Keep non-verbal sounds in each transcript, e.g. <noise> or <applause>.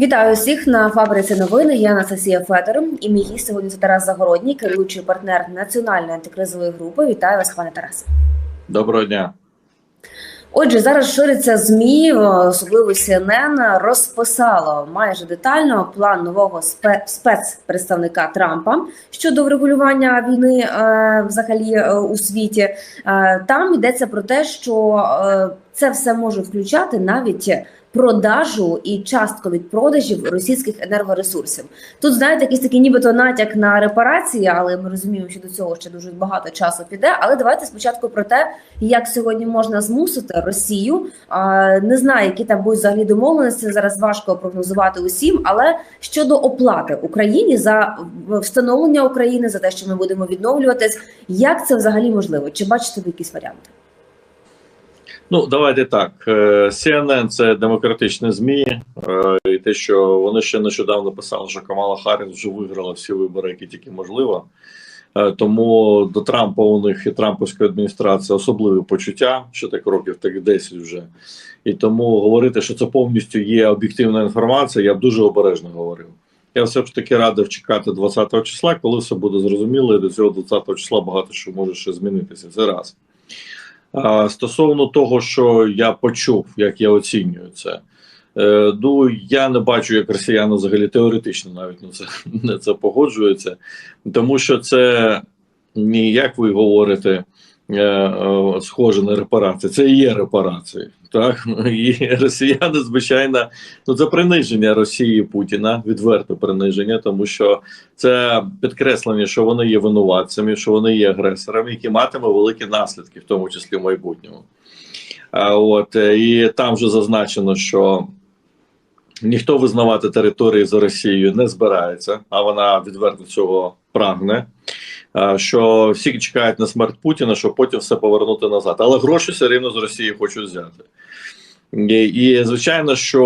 Вітаю всіх на фабриці новини. Я Анастасія Федор і мій гість сьогодні це Тарас Загородній, керуючий партнер національної антикризової групи. Вітаю вас, пане Тарасе. Доброго дня. Отже, зараз шириться змі, особливо CNN, розписало майже детально план нового спе- спецпредставника Трампа щодо врегулювання війни е, взагалі е, у світі. Е, там йдеться про те, що це все може включати навіть. Продажу і частку від продажів російських енергоресурсів тут знаєте, якийсь такий нібито натяк на репарації, але ми розуміємо, що до цього ще дуже багато часу піде. Але давайте спочатку про те, як сьогодні можна змусити Росію. А, Не знаю, які там будуть взагалі домовленості. Зараз важко прогнозувати усім. Але щодо оплати Україні за встановлення України за те, що ми будемо відновлюватись, як це взагалі можливо? Чи бачите ви якісь варіанти? Ну, давайте так. Е, CNN – це демократичні ЗМІ, е, і те, що вони ще нещодавно писали, що Камала Харріс вже виграла всі вибори, які тільки можливо. Е, Тому до Трампа у них і Трампівської адміністрації особливі почуття, що так років так 10 вже. І тому говорити, що це повністю є об'єктивна інформація, я б дуже обережно говорив. Я все ж таки радив чекати 20-го числа, коли все буде зрозуміло, і до цього 20-го числа багато що може ще змінитися. Це раз. А, Стосовно того, що я почув, як я оцінюю це, е, ну я не бачу, як росіяни взагалі теоретично навіть на це <laughs> на це погоджуються, тому що це ні, як ви говорите, е, е, схоже на репарації, це є репарації. Так і <laughs> росіяни, звичайно, ну це приниження Росії Путіна, відверте приниження, тому що це підкреслення, що вони є винуватцями, що вони є агресорами, які матиме великі наслідки, в тому числі в майбутньому. А от е, і там вже зазначено, що ніхто визнавати території за Росією не збирається, а вона відверто цього прагне. Що всі чекають на смерть Путіна, щоб потім все повернути назад. Але гроші все рівно з Росії хочуть взяти. І, і звичайно, що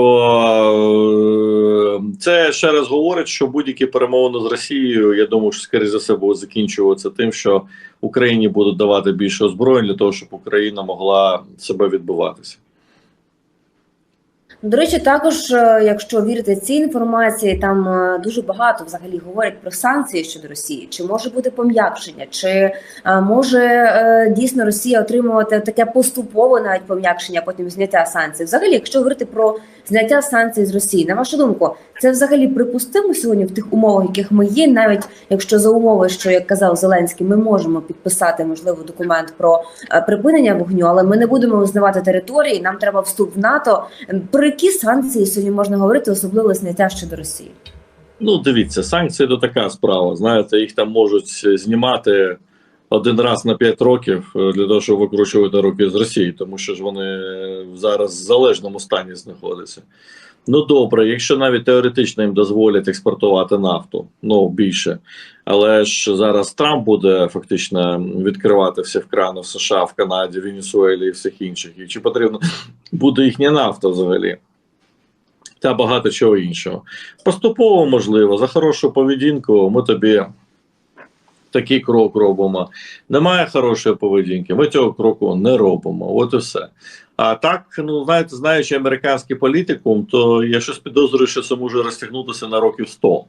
е, це ще раз говорить, що будь-які перемовини з Росією, я думаю, що скоріше за все будуть закінчуватися тим, що Україні будуть давати більше озброєнь для того, щоб Україна могла себе відбуватися. До речі, також, е, якщо вірити цій інформації, там е, дуже багато взагалі говорять про санкції щодо Росії. Чи може бути пом'якшення, чи е, може дійсно Росія отримувати таке поступове навіть пом'якшення, потім зняття санкцій? Взагалі, якщо говорити про зняття санкцій з Росії, на вашу думку, це взагалі припустимо сьогодні в тих умовах, яких ми є, навіть якщо за умови, що як казав Зеленський, ми можемо підписати можливо документ про припинення вогню, але ми не будемо визнавати території. Нам треба вступ в НАТО. Про які санкції сьогодні можна говорити, особливо зняття щодо Росії? Ну, дивіться, санкції то така справа. Знаєте, їх там можуть знімати один раз на 5 років е, для того, щоб викручувати руки з Росії, тому що ж вони зараз в залежному стані знаходяться. Ну добре, якщо навіть теоретично їм дозволять експортувати нафту, ну більше. Але ж зараз Трамп буде фактично відкривати всі вкрани в США, в Канаді, Венесуелі і всіх інших. І чи потрібно буде їхня нафта взагалі? Та багато чого іншого. Поступово можливо, за хорошу поведінку ми тобі такий крок робимо. Немає хорошої поведінки, ми цього кроку не робимо. От і все. А так, ну знаєте, знаючи американський політикум, то я щось підозрюю, що це може розтягнутися на років 100.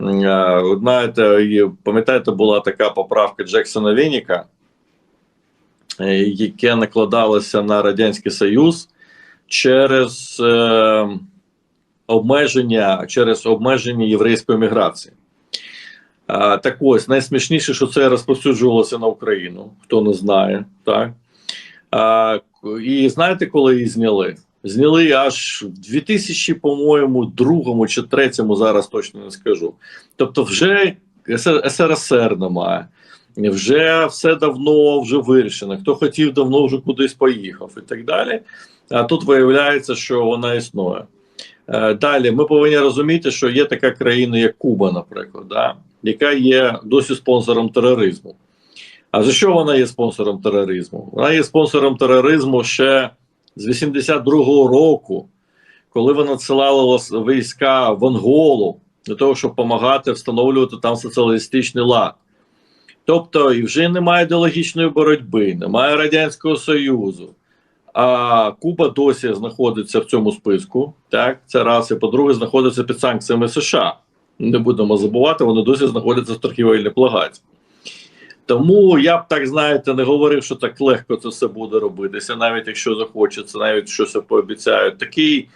Е, Знаєте, пам'ятаєте, була така поправка Джексона Веніка, е, яке накладалося на Радянський Союз через е, обмеження через обмеження єврейської міграції. А, Так ось найсмішніше, що це розповсюджувалося на Україну, хто не знає, так а, і знаєте, коли її зняли? Зняли аж в 2000, по-моєму, другому чи третьому, зараз точно не скажу. Тобто, вже СРСР немає, вже все давно вже вирішено. Хто хотів, давно вже кудись поїхав і так далі. А тут виявляється, що вона існує. Е, Далі ми повинні розуміти, що є така країна, як Куба, наприклад, да, яка є досі спонсором тероризму. А за що вона є спонсором тероризму? Вона є спонсором тероризму ще з 82-го року, коли вона надсилала війська в Анголу для того, щоб допомагати встановлювати там соціалістичний лад. Тобто, і вже немає ідеологічної боротьби, немає Радянського Союзу. А Куба досі знаходиться в цьому списку. Так, це раз. І по-друге, знаходиться під санкціями США. Не будемо забувати, вони досі знаходяться в торгівельній плагаті. Тому я б так знаєте, не говорив, що так легко це все буде робитися, навіть якщо захочеться, навіть щось пообіцяють. Такий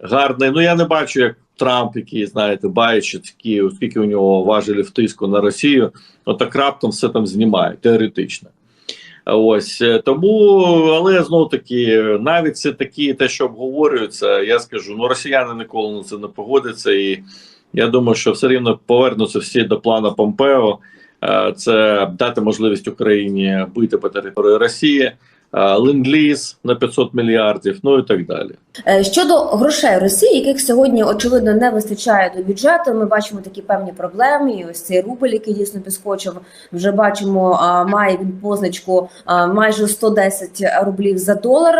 гарний. Ну я не бачу, як Трамп, який знаєте, баючи такі, оскільки у нього важелі в тиску на Росію, отак раптом все там знімає теоретично. Ось е, тому, але знову таки, навіть це такі, те, що обговорюється, я скажу, ну росіяни ніколи на це не погодяться, і я думаю, що все рівно повернуться всі до плану Помпео. Е, Це дати можливість Україні бити по території Росії, ленд-ліз на 500 мільярдів, ну і так далі. Е, Щодо грошей Росії, яких сьогодні очевидно не вистачає до бюджету, ми бачимо такі певні проблеми. І ось цей рубль, який дійсно підскочив, вже бачимо, має він позначку майже 110 рублів за долар.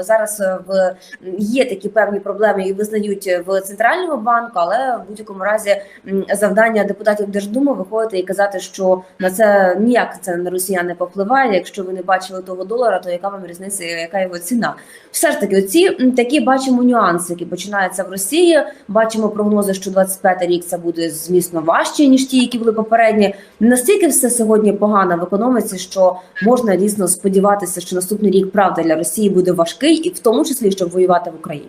Зараз е, в є такі певні проблеми і визнають в центральному банку, але в будь-якому разі завдання депутатів Держдуми виходити і казати, що на це ніяк це на росіян не повпливає. Якщо ви не бачили того долара, то яка вам різниця, яка його ціна? Все ж таки, оці такі бачимо нюанси, які починаються в Росії. Бачимо прогнози, що 25 рік це буде змісно важче ніж ті, які були попередні. Настільки все сьогодні погано в економіці, що можна дійсно сподіватися, що наступний рік правда для Росії буде важкий, і в тому числі щоб воювати в Україні.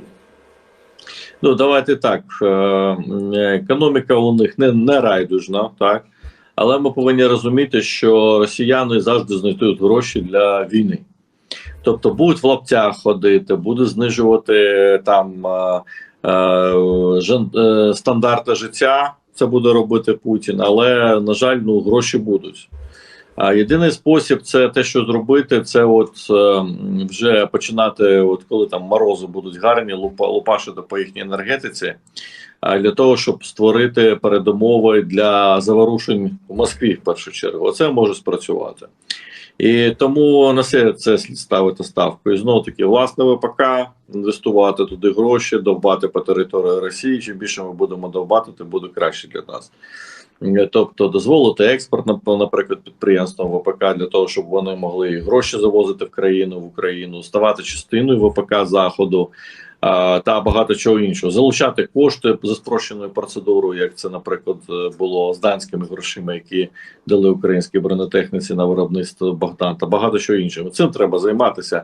Ну давайте так. е, Економіка у них не, не райдужна, так. Але ми повинні розуміти, що росіяни завжди знайдуть гроші для війни. Тобто будуть в лаптях ходити, будуть знижувати там е, е, е, стандарти життя. Це буде робити Путін, але на жаль, ну гроші будуть. А єдиний спосіб це те, що зробити, це от е, вже починати, от коли там морози будуть гарні, лупа, лупашити по їхній енергетиці, а для того, щоб створити передумови для заворушень в Москві в першу чергу. Оце може спрацювати. І тому на це, це слід ставити ставку. І знову таки, власне ВПК, інвестувати туди гроші, довбати по території Росії. Чим більше ми будемо довбати, тим буде краще для нас. Е, Тобто дозволити експорт, нап- наприклад, підприємствам ВПК для того, щоб вони могли гроші завозити в країну в Україну, ставати частиною ВПК заходу та багато чого іншого, залучати кошти за спрощеною процедурою, як це, наприклад, е, було з данськими грошима, які дали українській бронетехніці на виробництво Богдан та багато чого іншого. Цим треба займатися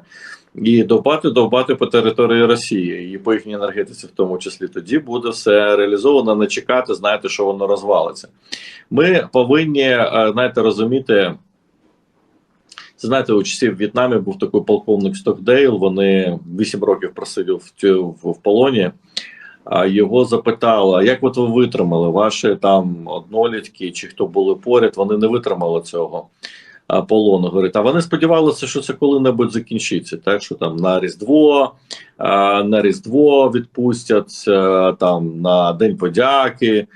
і довбати, довбати по території Росії і по їхній енергетиці, в тому числі тоді буде все реалізовано. Не чекати, знаєте, що воно розвалиться. Ми повинні е, знаєте, розуміти. Це знаєте, у часів в В'єтнамі був такий полковник Стокдейл. Вони 8 років просидів в, в, в полоні. А його запитали: як от ви витримали? Ваші там однолітки чи хто були поряд, вони не витримали цього а, полону. Говорить, а вони сподівалися, що це коли-небудь закінчиться. Так що там на Різдво, а, на Різдво відпустять, а, там на День подяки.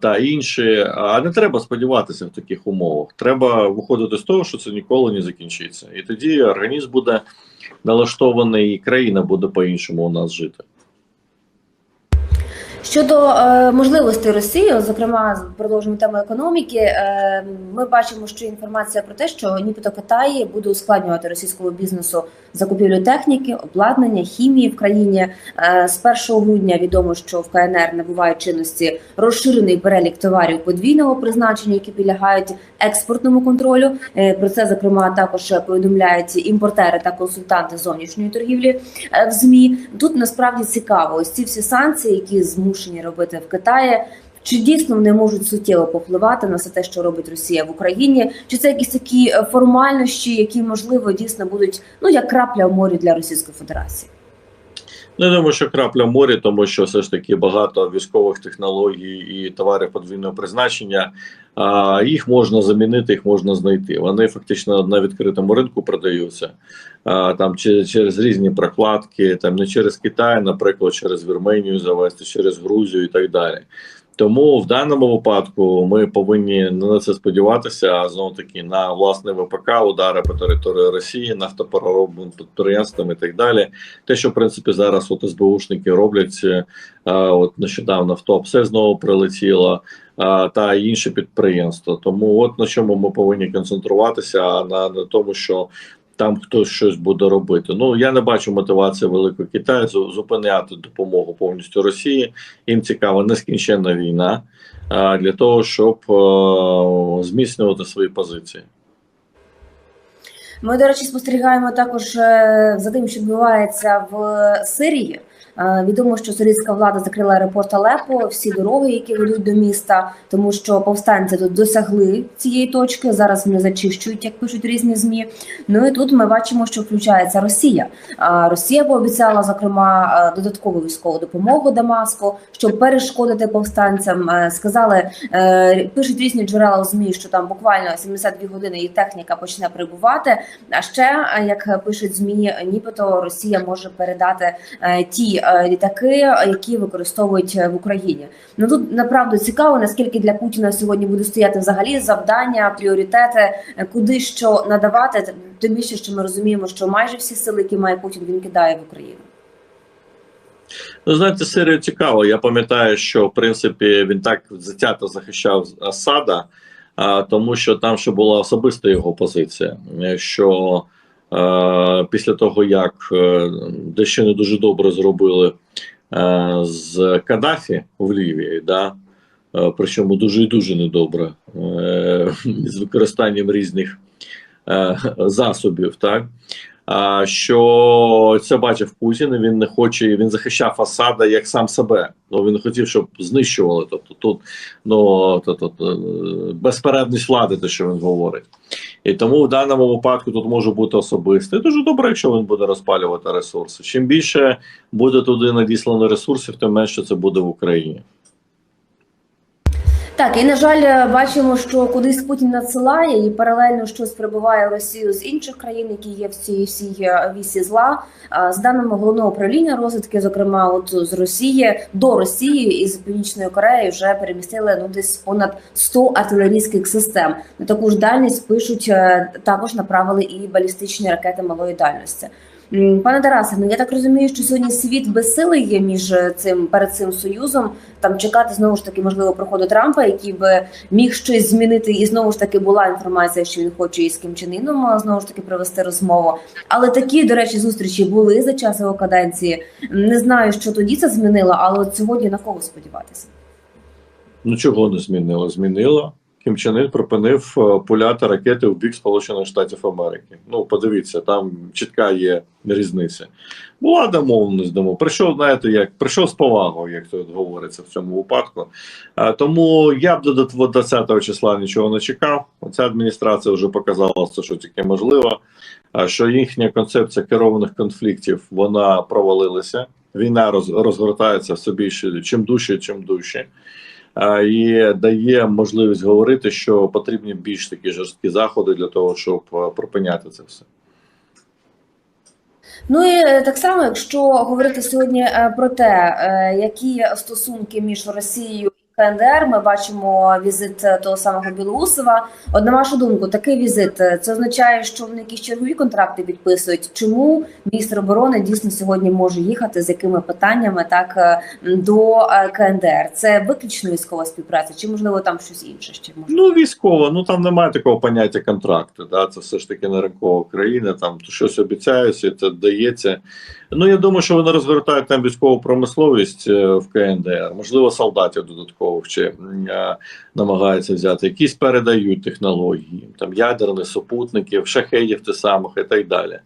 Та інші, а не треба сподіватися в таких умовах. Треба виходити з того, що це ніколи не закінчиться, і тоді організм буде налаштований, і країна буде по-іншому у нас жити. Щодо е, можливостей Росії, зокрема, продовжимо тему економіки. Е, ми бачимо, що інформація про те, що нібито Китай буде ускладнювати російському бізнесу закупівлю техніки, обладнання, хімії в країні. Е, з 1 грудня відомо, що в КНР набуває чинності розширений перелік товарів подвійного призначення, які підлягають експортному контролю. Е, про це зокрема також повідомляють імпортери та консультанти зовнішньої торгівлі е, в змі. Тут насправді цікаво, ось ці всі санкції, які змушені робити в Китаї. Чи дійсно вони можуть суттєво попливати на все те, що робить Росія в Україні? Чи це якісь такі формальнощі, формальності, які можливо дійсно будуть ну як крапля в морі для Російської Федерації? Ну, я думаю, що крапля в морі, тому що все ж таки багато військових технологій і товарів подвійного призначення. А їх можна замінити, їх можна знайти. Вони фактично на відкритому ринку продаються а, там через, через різні прокладки, там не через Китай, наприклад, через Вірменію завести, через Грузію і так далі. Тому в даному випадку ми повинні не на це сподіватися, а знову таки на власне ВПК, удари по території Росії, нафтопереробним підприємствам і так далі. Те, що в принципі зараз от СБУшники роблять, е, от нещодавно в ТОПСЕ знову прилетіло, е, та інші підприємства. Тому от на чому ми повинні концентруватися, а на, на тому, що там хтось щось буде робити. Ну я не бачу мотивації великого Китаю зупиняти допомогу повністю Росії. Їм цікава нескінченна війна а, для того, щоб е, зміцнювати свої позиції. Ми, до речі, спостерігаємо також е, за тим, що відбувається в Сирії. Е, Відомо, що сирійська влада закрила аеропорт Алепо, всі дороги, які ведуть до міста, тому що повстанці тут досягли цієї точки. Зараз вони зачищують, як пишуть різні змі. Ну і тут ми бачимо, що включається Росія. А Росія пообіцяла зокрема е, додаткову військову допомогу Дамаску, щоб перешкодити повстанцям. Е, Сказали, е, пишуть різні джерела змі, що там буквально 72 години і техніка почне прибувати. А ще е, як пишуть змі, нібито Росія може передати е, ті е, літаки, які використовують е, в Україні. Ну тут направду цікаво, наскільки для Путіна сьогодні буде стояти взагалі завдання, пріоритети, е, куди що надавати. Тим більше, що ми розуміємо, що майже всі сили, які має Путін, він кидає в Україну. Ну, знаєте, Сирію цікаво. Я пам'ятаю, що в принципі він так затято захищав Асада, а, тому що там ще була особиста його позиція. е, Що е, після того, як е, дещо не дуже добре зробили е, з Каддафі в Лівії, да, е, причому дуже і дуже недобре, е, з використанням різних е, засобів, так. Що це бачив Путін, і він не хоче, він захищав Асада як сам себе. Ну він хотів, щоб знищували. Тобто тут ну то, то, безперервність влади, те, що він говорить. І тому в даному випадку тут може бути особисто. І дуже добре, якщо він буде розпалювати ресурси. Чим більше буде туди надіслано ресурсів, тим менше це буде в Україні. Так, і на жаль, бачимо, що кудись Путін надсилає, і паралельно щось прибуває в Росію з інших країн, які є в цій всій е, вісі зла. З даними головного управління розвідки, зокрема, от з Росії до Росії із Північної Кореї вже перемістили ну десь понад 100 артилерійських систем. На таку ж дальність пишуть е, також направили і балістичні ракети малої дальності. Пане Тарасе, ну я так розумію, що сьогодні світ безсилий є між е, цим перед цим союзом. Там чекати знову ж таки можливо проходу Трампа, який би міг щось змінити, і знову ж таки була інформація, що він хоче із Ким Чен Іном, а, знову ж таки провести розмову. Але такі, до речі, зустрічі були за час його каденції. Не знаю, що тоді це змінило, але от сьогодні на кого сподіватися? Ну чого не змінило? Змінило. Кім Чен Ін припинив е, пуляти ракети в бік Сполучених Штатів Америки. Ну, подивіться, там чітка є різниця. Була домовленість домов. Прийшов, знаєте, як прийшов з повагою, як тут говориться в цьому випадку. А, тому я б до 20 числа нічого не чекав. Ця адміністрація вже показала все, що тільки можливо. А, що їхня концепція керованих конфліктів вона провалилася. Війна роз, розгортається все більше, чим дужче, чим дужче. І дає можливість говорити, що потрібні більш такі жорсткі заходи для того, щоб е, припиняти це все. Ну і е, так само, якщо говорити сьогодні е, про те, які стосунки між Росією КНДР, ми бачимо візит е, того самого Білоусова. От на вашу думку, такий візит е, це означає, що вони якісь чергові контракти підписують. Чому міністр оборони дійсно сьогодні може їхати з якими питаннями так е, до КНДР? Це виключно військова співпраця, чи можливо там щось інше ще може? Ну, військово, ну там немає такого поняття контракти. Да? Це все ж таки не ринкова країна, там щось обіцяється, це дається. Ну я думаю, що вони розгортають там військову промисловість е, в КНДР, можливо, солдатів додаткових чи е, намагаються взяти. Якісь передають технології, там ядерних супутників, шахедів тих самих і так далі.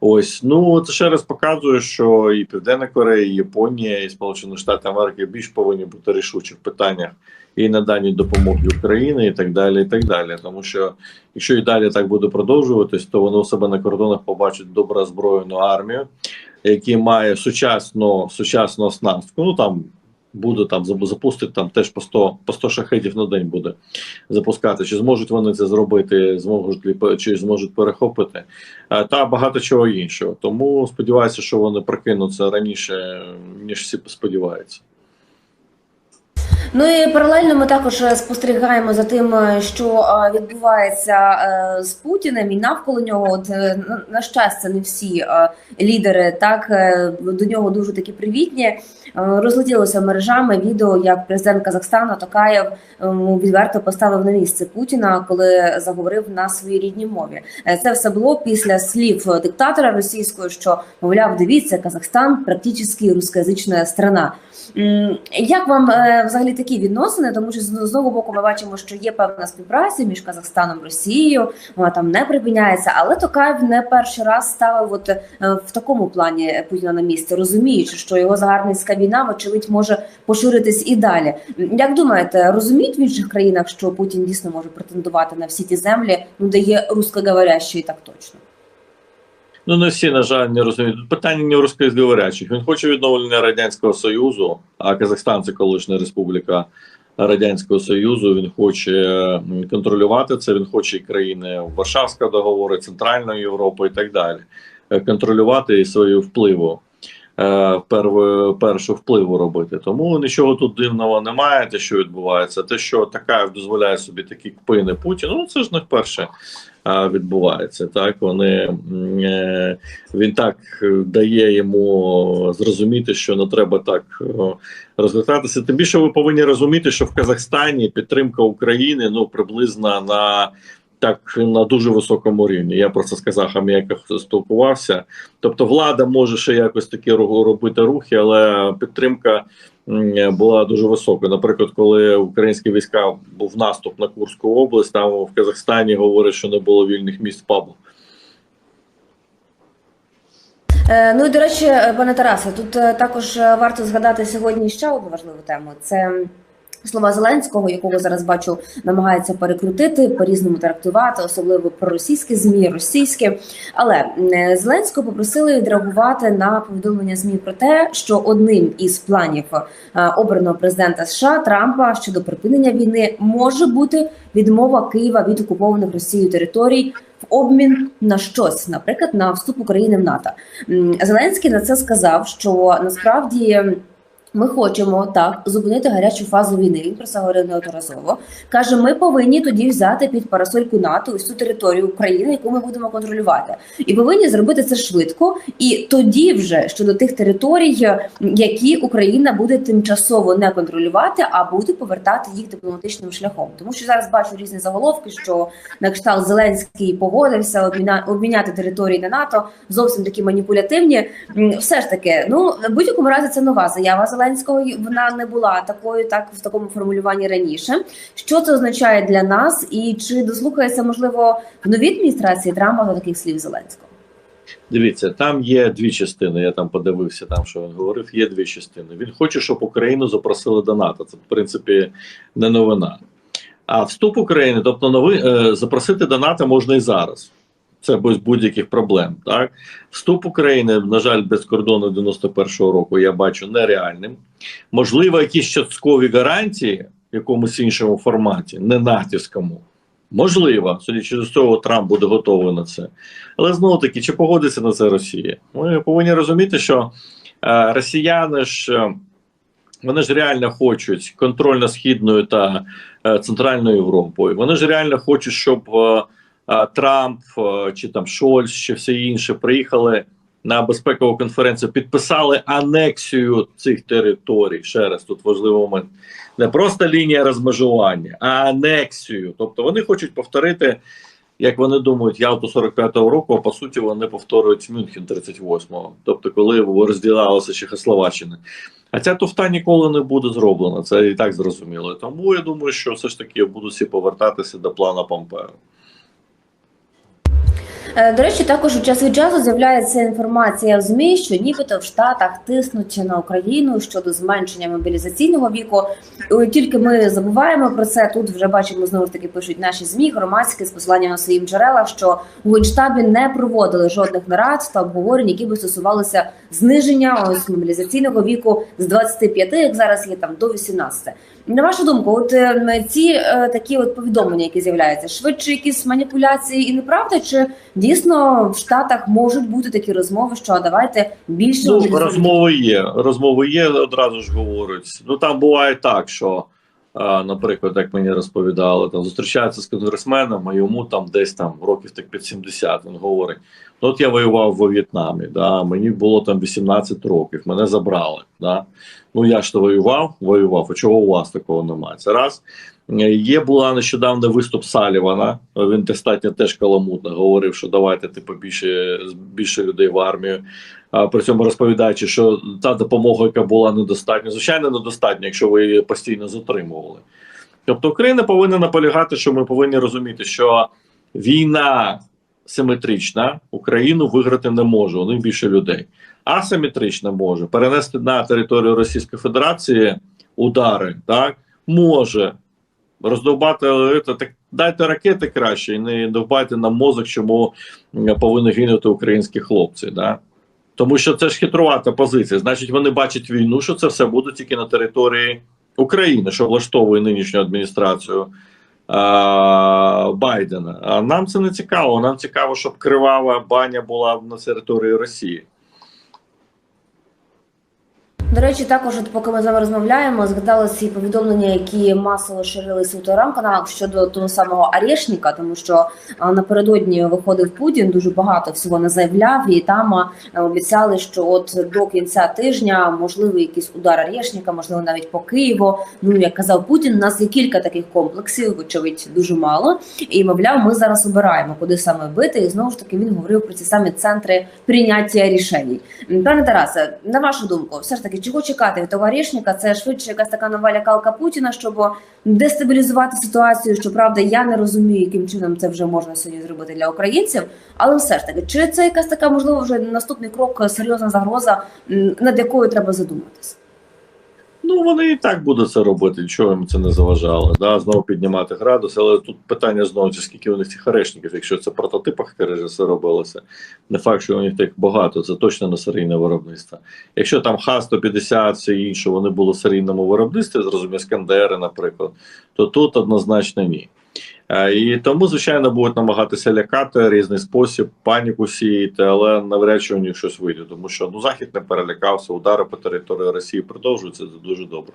Ось ну це ще раз показує, що і Південна Корея, і Японія, і Сполучені Штати Америки більш повинні бути рішучі в питаннях і наданні допомоги Україні, і так далі. і так далі. Тому що якщо і далі так буде продовжуватись, то вони у себе на кордонах побачать добре озброєну армію, яка має сучасну сучасну оснастку. Ну там буде там запустити там теж по 100, по 100 шахетів на день буде запускати. Чи зможуть вони це зробити, зможуть чи зможуть перехопити, Е, та багато чого іншого. Тому сподіваюся, що вони прокинуться раніше, ніж всі сподіваються. Ну і паралельно ми також е, спостерігаємо за тим, е, що е, відбувається з Путіним і навколо нього. От на- щастя, не всі лідери так до нього дуже такі привітні. Розлетілося мережами відео, як президент Казахстану Токаєв е, відверто поставив на місце Путіна, коли заговорив на своїй рідній мові. Це все було після слів диктатора російського, що мовляв, дивіться, Казахстан практично рускоязична страна. Як вам взагалі такі відносини? Тому що з одного боку ми бачимо, що є певна співпраця між Казахстаном і Росією, вона там не припиняється, але Токаєв не перший раз ставив от е, в такому плані Путіна на місці, розуміючи, що його загарбницька війна, вочевидь, може поширитись і далі. Як думаєте, розуміють в інших країнах, що Путін дійсно може претендувати на всі ті землі, ну де є рускоговорящі, так точно? Ну, не всі, на жаль, не розуміють. Тут питання не у говорячих. Він хоче відновлення Радянського Союзу, а Казахстан це колишня республіка Радянського Союзу. Він хоче контролювати це. Він хоче і країни Варшавського договору, Центральної Європи і так далі. Е, Контролювати і свою впливу. Е, першу впливу робити. Тому нічого тут дивного немає, те, що відбувається. Те, що Такаєв дозволяє собі такі кпини Путіну, ну це ж не вперше а, відбувається. Так вони е, він так е, дає йому зрозуміти, що не треба так е, розгортатися. Тим більше ви повинні розуміти, що в Казахстані підтримка України ну приблизно на. Так на дуже високому рівні. Я про це з казахами якось спілкувався. Тобто, влада може ще якось такі робити рухи, але підтримка була дуже високою. Наприклад, коли українські війська був наступ на Курську область, там в Казахстані говорять, що не було вільних місць пабу. Е, Ну і до речі, е, пане Тарасе, тут е, також варто згадати сьогодні ще одну важливу тему. Це слова Зеленського, якого зараз бачу, намагається перекрутити, по-різному трактувати, особливо про російські змі, російські. Але е, Зеленського попросили відреагувати на повідомлення змі про те, що одним із планів е, обраного президента США Трампа щодо припинення війни може бути відмова Києва від окупованих Росією територій в обмін на щось, наприклад, на вступ України в НАТО. Зеленський на це сказав, що насправді. Ми хочемо так зупинити гарячу фазу війни. Він про це говорив неодноразово. каже: ми повинні тоді взяти під парасольку НАТО ось цю територію України, яку ми будемо контролювати, і повинні зробити це швидко. І тоді, вже щодо тих територій, які Україна буде тимчасово не контролювати, а буде повертати їх дипломатичним шляхом. Тому що зараз бачу різні заголовки, що на кшталт Зеленський погодився обміняти території на НАТО. Зовсім такі маніпулятивні. Все ж таки, ну в будь-якому разі це нова заява Зеленського. І Вона не була такою, так в такому формулюванні раніше. Що це означає для нас, і чи дослухається можливо в новій адміністрації Трампа до таких слів Зеленського? Дивіться, там є дві частини. Я там подивився, там що він говорив. Є дві частини. Він хоче, щоб Україну запросили до НАТО. Це в принципі не новина. А вступ України, тобто нови, е, запросити до НАТО можна і зараз. Це без будь-яких проблем. Так, вступ України, на жаль, без кордону 91-го року я бачу нереальним. Можливо, якісь часткові гарантії в якомусь іншому форматі, не натівському. Можливо, судячи з цього, Трамп буде готовий на це. Але знову таки, чи погодиться на це Росія? Ми повинні розуміти, що е, росіяни ж е, вони ж реально хочуть контроль над східною та е, центральною Європою. Вони ж реально хочуть, щоб е, Трамп чи там Шольц, чи всі інші приїхали на безпекову конференцію, підписали анексію цих територій. Ще раз тут важливий момент. Не просто лінія розмежування, а анексію. Тобто вони хочуть повторити як вони думають, Ялту 45-го року, а по суті вони повторюють Мюнхен 38-го, тобто коли розділалася Чехословаччина. А ця туфта ніколи не буде зроблена, це і так зрозуміло. Тому я думаю, що все ж таки будуть всі повертатися до плана Помпео. Е, До речі, також у час від часу з'являється інформація в ЗМІ, що нібито в Штатах тиснуть на Україну щодо зменшення мобілізаційного віку. Е, Тільки ми забуваємо про це. Тут вже бачимо знову ж таки пишуть наші змі громадські з посиланням на своїм джерелах, що у генштабі не проводили жодних нарад та обговорень, які би стосувалися зниження ось мобілізаційного віку з 25, як зараз є там до 18. На вашу думку, от е, ці е, такі от повідомлення, які з'являються, швидше якісь маніпуляції і неправда, чи дійсно в Штатах можуть бути такі розмови, що а давайте більше Ну, розмови є. Розмови є, одразу ж говорять. Ну там буває так, що наприклад, як мені розповідали, там зустрічається з конгресменом, а йому там десь там років так під 70, Він говорить: от я воював во В'єтнамі, да, мені було там 18 років, мене забрали. Да. Ну я ж то воював, воював. А чого у вас такого немає? Це раз. Є була нещодавно виступ Салівана. Він достатньо теж каламутно говорив, що давайте типу більше більше людей в армію. А при цьому розповідаючи, що та допомога, яка була недостатня, звичайно, недостатня, якщо ви її постійно затримували. Тобто Україна повинна наполягати, що ми повинні розуміти, що війна симетрична, Україну виграти не може, у них більше людей. Асиметрична може перенести на територію Російської Федерації удари, так може роздовбати так дайте ракети краще і не довбайте нам мозок, чому повинні гинути українські хлопці. Да? Тому що це ж хитрувата позиція. Значить, вони бачать війну, що це все буде тільки на території України, що влаштовує нинішню адміністрацію Байдена. Нам це не цікаво. Нам цікаво, щоб кривава баня була на території Росії. До речі, також, от поки ми з вами розмовляємо, згадали ці повідомлення, які масово ширилися у телеграм-каналах щодо того самого Арешника, тому що напередодні виходив Путін, дуже багато всього не заявляв, і там обіцяли, що от до кінця тижня можливий якийсь удар Арешника, можливо, навіть по Києву. Ну як казав Путін, у нас є кілька таких комплексів, вочевидь, дуже мало. І мовляв, ми зараз обираємо, куди саме бити. І знову ж таки він говорив про ці самі центри прийняття рішень. Пане Тарасе, на вашу думку, все ж таки, чого чекати від товаришника? Це швидше якась така нова лякалка Путіна, щоб дестабілізувати ситуацію. Щоправда, я не розумію, яким чином це вже можна сьогодні зробити для українців. Але все ж таки, чи це якась така можливо вже наступний крок, серйозна загроза, над якою треба задуматися? Ну, вони і так будуть це робити, нічого їм це не заважало. Да? Знову піднімати градус, але тут питання знову скільки у них цих арешників, якщо це в прототипах все робилося. Не факт, що у них так багато, це точно не серійне виробництво. Якщо там Х-150, все інше, вони були в серійному виробництві, зрозуміло, Скандери, наприклад, то тут однозначно ні. Е, І тому, звичайно, будуть намагатися лякати різний спосіб, паніку сіяти, але навряд чи у них щось вийде, тому що ну захід не перелякався, удари по території Росії продовжуються. Це дуже добре.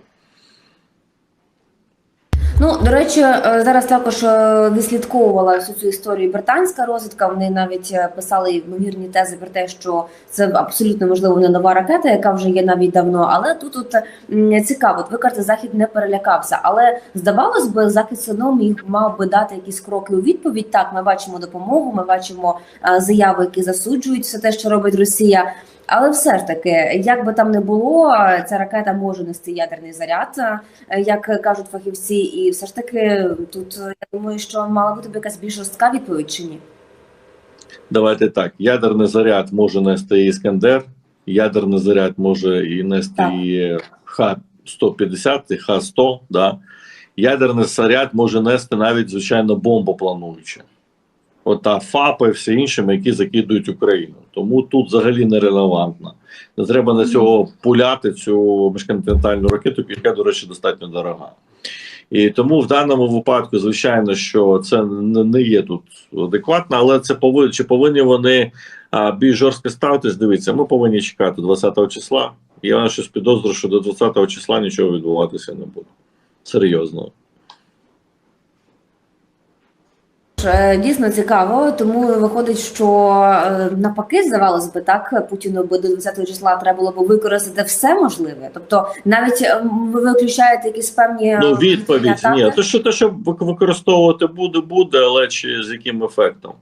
Ну, до речі, е, зараз також е, відслідковувала всю цю історію британська розвідка. Вони навіть е, писали ймовірні тези про те, що це абсолютно можливо не нова ракета, яка вже є навіть давно. Але тут от цікаво, ви кажете, захід не перелякався. Але здавалось би, захід все одно міг мав би дати якісь кроки у відповідь. Так, ми бачимо допомогу, ми бачимо заяви, які засуджують все те, що робить Росія. Але все ж таки, як би там не було, ця ракета може нести ядерний заряд, е, як кажуть фахівці, і все ж таки тут я думаю, що мала бути якась більш жорстка відповідь чи ні. Давайте так: ядерний заряд може нести і Іскандер, ядерний заряд може і нести Так. і Х-150, і Х-100. Да? Ядерний заряд може нести навіть, звичайно, бомбоплануюче. От та ФАПи і все іншими, які закидують Україну. Тому тут взагалі нерелевантно. Не треба на цього пуляти цю міжконтинентальну ракету, яка, до речі, достатньо дорога. І тому в даному випадку, звичайно, що це не є тут адекватно, але це повинні, чи повинні вони а, більш жорстко ставитись. Дивіться, ми повинні чекати 20-го числа. Я щось підозрюю, що до 20-го числа нічого відбуватися не буде. Серйозно. Е, Дійсно цікаво, тому виходить, що напаки навпаки, здавалось би, так Путіну би до 20 числа треба було б використати все можливе. Тобто, навіть е, ви виключаєте якісь певні Ну, е, відповідь ні. То що те, що використовувати буде, буде, але чи з яким ефектом?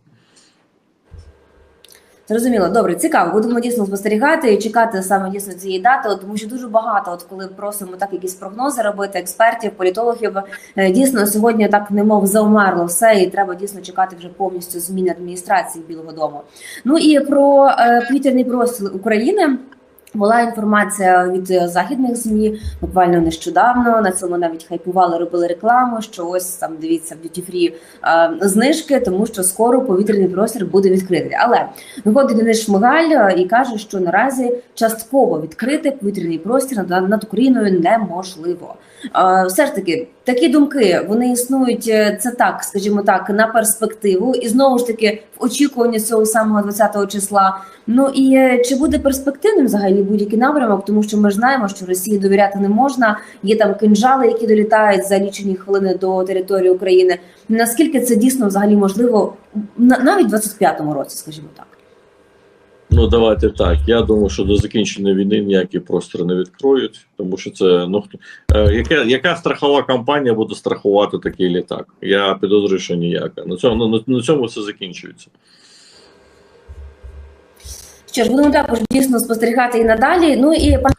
Зрозуміло, добре, цікаво. Будемо дійсно спостерігати і чекати саме дійсно цієї дати, тому що дуже багато, от коли просимо так якісь прогнози робити, експертів, політологів, е, дійсно сьогодні так немов завмерло все, і треба дійсно чекати вже повністю зміни адміністрації Білого Дому. Ну і про е, повітряний простір України. Була інформація від е, західних змі буквально нещодавно. На цьому навіть хайпували, робили рекламу. Що ось там дивіться в free е, знижки, тому що скоро повітряний простір буде відкритий. Але виходить Денис Шмигаль е, і каже, що наразі частково відкрити повітряний простір над, Україною неможливо. Все ж таки, такі думки вони існують. е, Це так, скажімо так, на перспективу, і знову ж таки в очікуванні цього самого 20-го числа. Ну і е, чи буде перспективним взагалі будь-який напрямок, тому що ми ж знаємо, що Росії довіряти не можна. Є там кинжали, які долітають за лічені хвилини до території України. Наскільки це дійсно взагалі можливо на- навіть в 25-му році, скажімо так. Ну, давайте так. Я думаю, що до закінчення війни ніякі простори не відкроють, тому що це ну хто е, яка, яка страхова компанія буде страхувати такий літак? Я підозрюю, що ніяка. На цьому на, на цьому все закінчується. Що ж, будемо також дійсно спостерігати і надалі. Ну і пане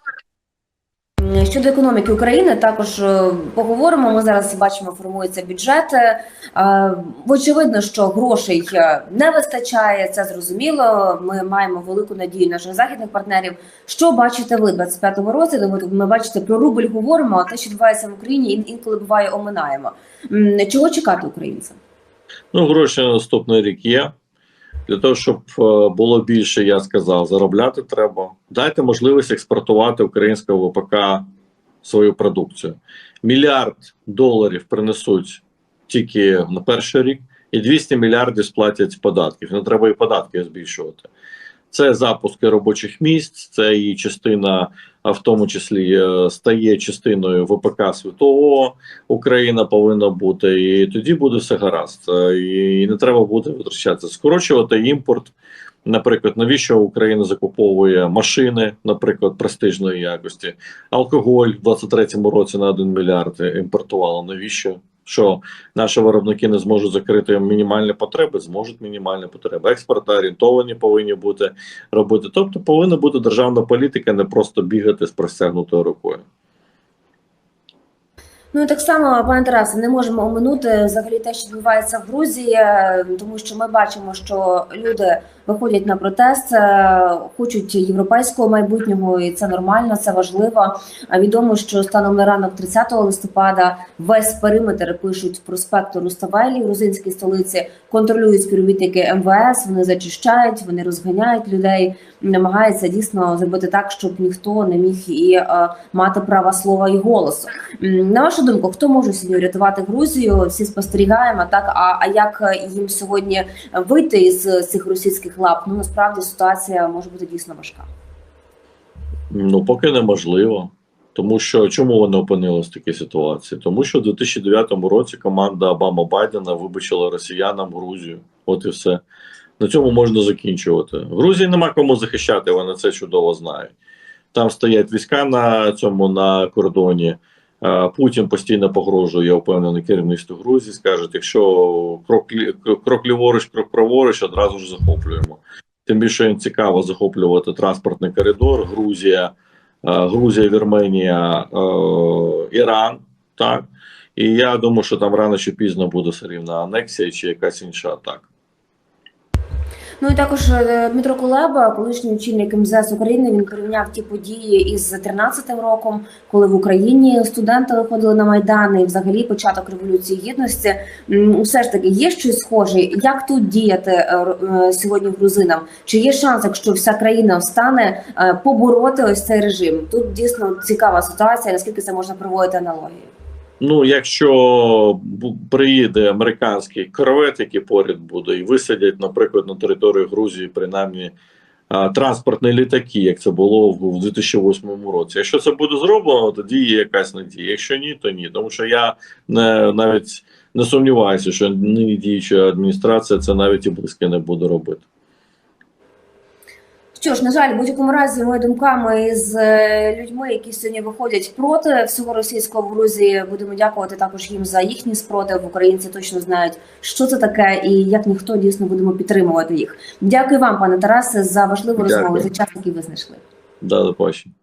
щодо економіки України, також е, поговоримо. Ми зараз бачимо, формується бюджет. Е, Очевидно, що грошей е, не вистачає. Це зрозуміло. Ми маємо велику надію наших західних партнерів. Що бачите ви в 25-му році? Ми бачите про рубль говоримо, а те, що відбувається в Україні, ін- інколи буває оминаємо. Чого чекати українцям? Ну, гроші на наступний рік є. Для того, щоб е, було більше, я сказав, заробляти треба. Дайте можливість експортувати українського ВПК свою продукцію. Мільярд доларів принесуть тільки на перший рік, і 200 мільярдів сплатять податків. Не треба і податки збільшувати. Це запуски робочих місць, це і частина, в тому числі е, стає частиною ВПК світового. Україна повинна бути, і тоді буде все гаразд. Е, І не треба буде витрачатися. Скорочувати імпорт. Наприклад, навіщо Україна закуповує машини, наприклад, престижної якості, алкоголь в 23-му році на 1 мільярд імпортувала. Навіщо? Що наші виробники не зможуть закрити мінімальні потреби, зможуть мінімальні потреби. Експорт орієнтовані повинні бути робити. Тобто повинна бути державна політика, не просто бігати з простягнутою рукою. Ну і так само, пане Тарасе, не можемо оминути взагалі те, що відбувається в Грузії, е, тому що ми бачимо, що люди виходять на протест, е, хочуть європейського майбутнього, і це нормально, це важливо. А відомо, що станом на ранок 30 листопада весь периметр пишуть проспекту Руставелі, грузинській столиці, контролюють співробітники МВС. Вони зачищають, вони розганяють людей, намагаються дійсно зробити так, щоб ніхто не міг і е, мати права слова і голосу. На вашу думку, хто може сьогодні врятувати Грузію? Всі спостерігаємо, так а, а як їм сьогодні вийти із цих російських лап? Ну насправді ситуація може бути дійсно важка. Ну, поки неможливо. Тому що чому вони опинилися в такій ситуації? Тому що в 2009 році команда Обама Байдена вибачила росіянам Грузію. От і все. На цьому можна закінчувати. В Грузії нема кому захищати, вони це чудово знають. Там стоять війська на цьому на кордоні. Путін постійно погрожує, я впевнений, керівництву Грузії. Скажуть, якщо крок, крок ліворуч, крок праворуч, одразу ж захоплюємо. Тим більше їм цікаво захоплювати транспортний коридор. Грузія, Грузія, Вірменія, Іран. Так. І я думаю, що там рано чи пізно буде все рівно анексія чи якась інша атака. Ну і також е, Дмитро Кулеба, колишній очільник МЗС України, він порівняв ті події із 13-м роком, коли в Україні студенти виходили на майдани, і взагалі початок революції гідності. М, Все ж таки є щось схоже. Як тут діяти е, е, сьогодні грузинам? Чи є шанс, якщо вся країна встане побороти ось цей режим? Тут дійсно цікава ситуація. Наскільки це можна проводити аналогію? Ну, якщо приїде американський корвет, який поряд буде, і висадять, наприклад, на території Грузії, принаймні, транспортні літаки, як це було в 2008 році. Якщо це буде зроблено, тоді є якась надія. Якщо ні, то ні. Тому що я не навіть не сумніваюся, що нині діюча адміністрація це навіть і близько не буде робити. Що ж, на жаль, в будь-якому разі, ми думками з е, людьми, які сьогодні виходять проти всього російського в Грузії, будемо дякувати також їм за їхній спротив. Українці точно знають, що це таке, і як ніхто дійсно будемо підтримувати їх. Дякую вам, пане Тарасе, за важливу Дякую. розмову за час, який ви знайшли. Да, до побачення.